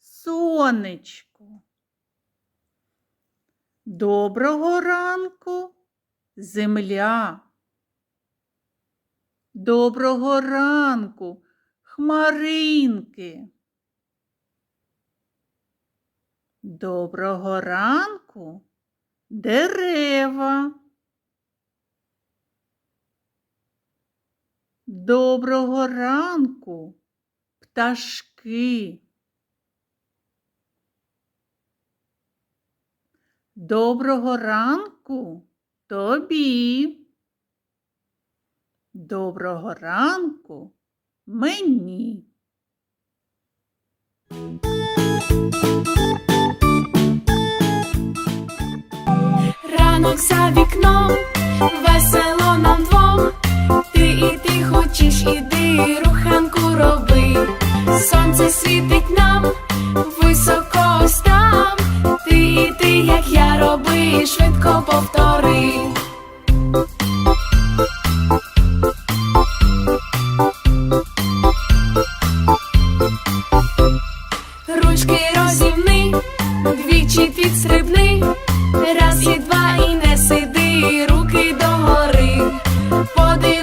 Сонечко. Доброго ранку, земля. Доброго ранку, хмаринки. Доброго ранку, дерева. Доброго ранку, пташки. Доброго ранку тобі. Доброго ранку мені. Ранок за вікном, весело нам двом. Ти і ти хочеш, іди, руханку Ручки розімни, двічі підстрибни, раз і два і не сиди, руки догори. Подивись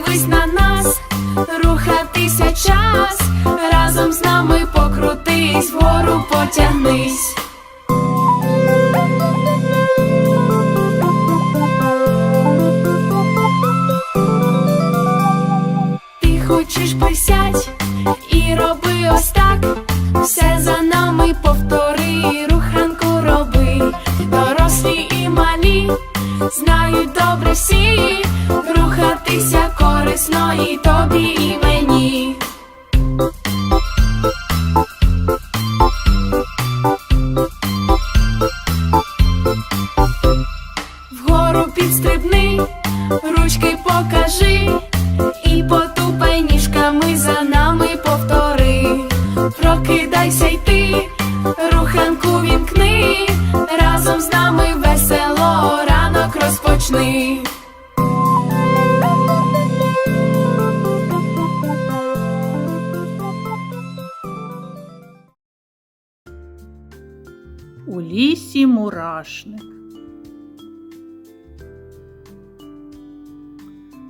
Рухатися корисно і тобі, і мені. Вгору підстрибни, ручки покажи, і потупай ніжками за нами повтори. Прокидайся й ти, руханку вімкни, разом з нами весело ранок розпочни. У лісі мурашник.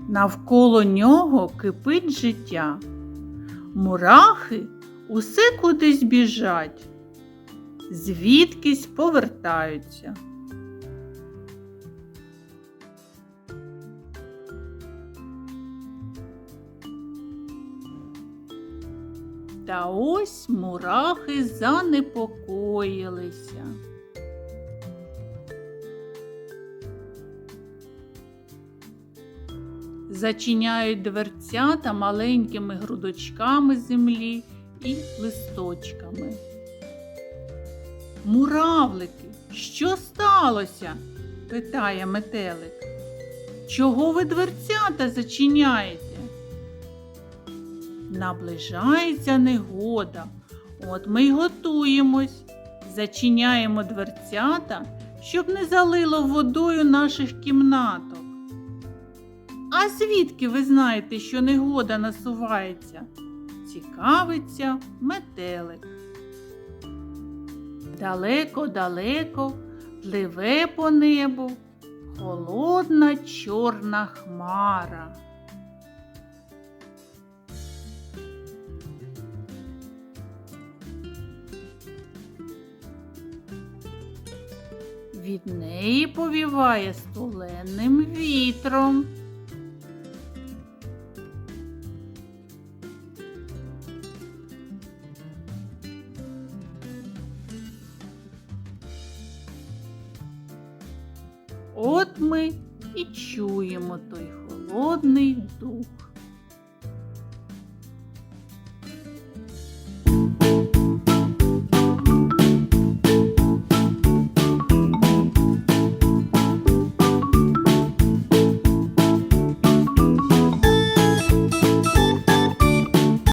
Навколо нього кипить життя. Мурахи усе кудись біжать, звідкись повертаються. Та ось мурахи занепокоїлися. Зачиняють дверцята маленькими грудочками землі і листочками. Муравлики, що сталося? питає метелик. Чого ви дверцята зачиняєте? Наближається негода. От ми й готуємось, зачиняємо дверцята, щоб не залило водою наших кімнаток. А звідки ви знаєте, що негода насувається? Цікавиться метелик. Далеко-далеко пливе по небу холодна чорна хмара. Від неї повіває стуленним вітром. От ми і чуємо той холодний дух.